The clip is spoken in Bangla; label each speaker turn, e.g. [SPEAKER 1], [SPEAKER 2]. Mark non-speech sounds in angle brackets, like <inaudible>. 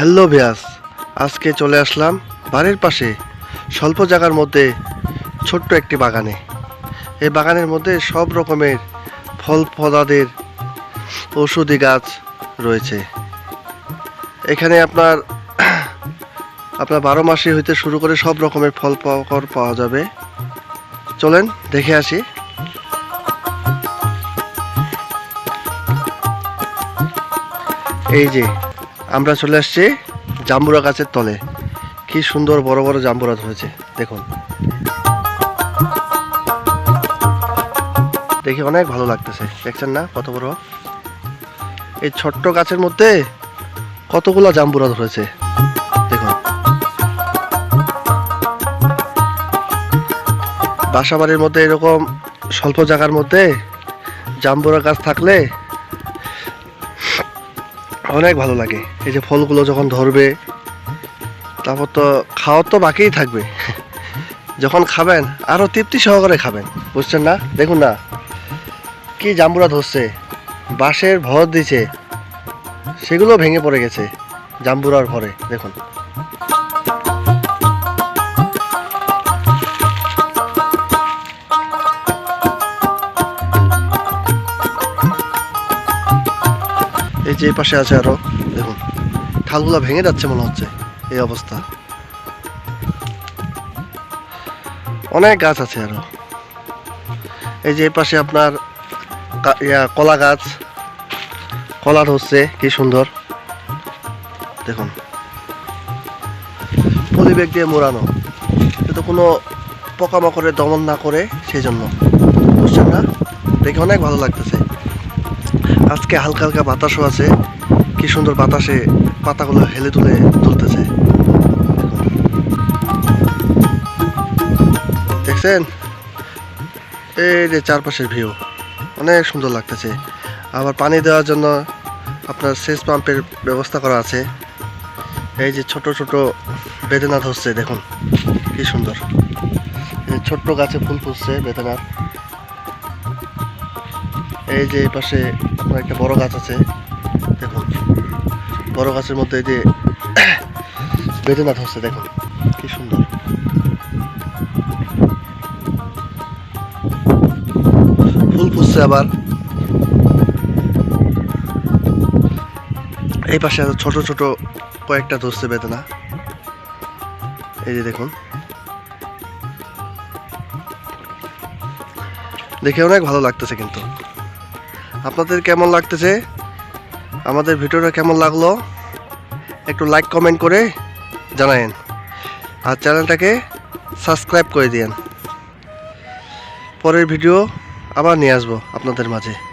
[SPEAKER 1] হ্যালো ভিয়াস, আজকে চলে আসলাম বাড়ির পাশে, স্বল্প জায়গার মধ্যে ছোট্ট একটি বাগানে। এই বাগানের মধ্যে সব রকমের ফল ফলাদের ঔষধি গাছ রয়েছে। এখানে আপনার আপনার বারো মাসে হইতে শুরু করে সব রকমের ফল পাকড় পাওয়া যাবে। চলেন, দেখে আসি। এই যে আমরা চলে আসছি জাম্বুরা গাছের তলে। কি সুন্দর বড় বড় জাম্বুরা ধরেছে, দেখুন। দেখে অনেক ভালো লাগতেছে, দেখছেন না কত বড়? এই ছোট্ট গাছের মধ্যে কতগুলো জাম্বুরা ধরেছে, দেখুন। বাসা বাড়ির মধ্যে এরকম স্বল্প জায়গার মধ্যে জাম্বুরা গাছ থাকলে অনেক ভালো লাগে। এই যে ফলগুলো যখন ধরবে, তারপর তো খাওয়ার তো বাকিই থাকবে। যখন খাবেন আরও তৃপ্তি সহকারে খাবেন, বুঝছেন না? দেখুন না, কি জাম্বুরা ধরছে, বাঁশের ভর দিছে, সেগুলো ভেঙে পড়ে গেছে জাম্বুরার ভরে, দেখুন। এই যে পাশে আছে আরও, দেখুন। ঠালগুলো ভেঙে যাচ্ছে মনে হচ্ছে, এই অবস্থা। অনেক গাছ আছে আরও। এই যে পাশে আপনার ইয়া, কলা গাছ। কলা ধরছে, কি সুন্দর। দেখুন। পলিব্যাগ দিয়ে মোড়ানো। কিন্তু কোনো পোকামাকড়ের দমন না করে, সেই জন্য। বুঝছেন না দেখে অনেক ভালো লাগতেছে। আজকে হালকা হালকা বাতাসও আছে। কি সুন্দর বাতাসে পাতাগুলো হেলে তুলে তুলতেছে। দেখছেন? এই যে চারপাশের ভিউ, অনেক সুন্দর লাগতেছে। আবার পানি দেওয়ার জন্য আপনার সেচ পাম্পের ব্যবস্থা করা আছে। এই যে ছোট ছোট বেদনা ধরছে দেখুন, কি সুন্দর। ছোট্ট গাছে ফুল ফুটছে বেদনার। এই যে এই পাশে একটা বড় গাছ আছে, দেখুন। বড় গাছের মধ্যে এই যে <coughs> বেদনা ধরছে দেখুন, কি সুন্দর। ফুল ফুটছে আবার। এই পাশে ছোট ছোট কয়েকটা ধরছে বেদনা। এই যে দেখুন। দেখে অনেক ভালো লাগতেছে কিন্তু। আপনাদের কেমন লাগতেছে? আমাদের ভিডিওটা কেমন লাগল? একটু লাইক কমেন্ট করে জানায়েন। আর চ্যানেলটাকে সাবস্ক্রাইব করে দিয়েন। পরের ভিডিও আবার নিয়ে আসব আপনাদের মাঝে।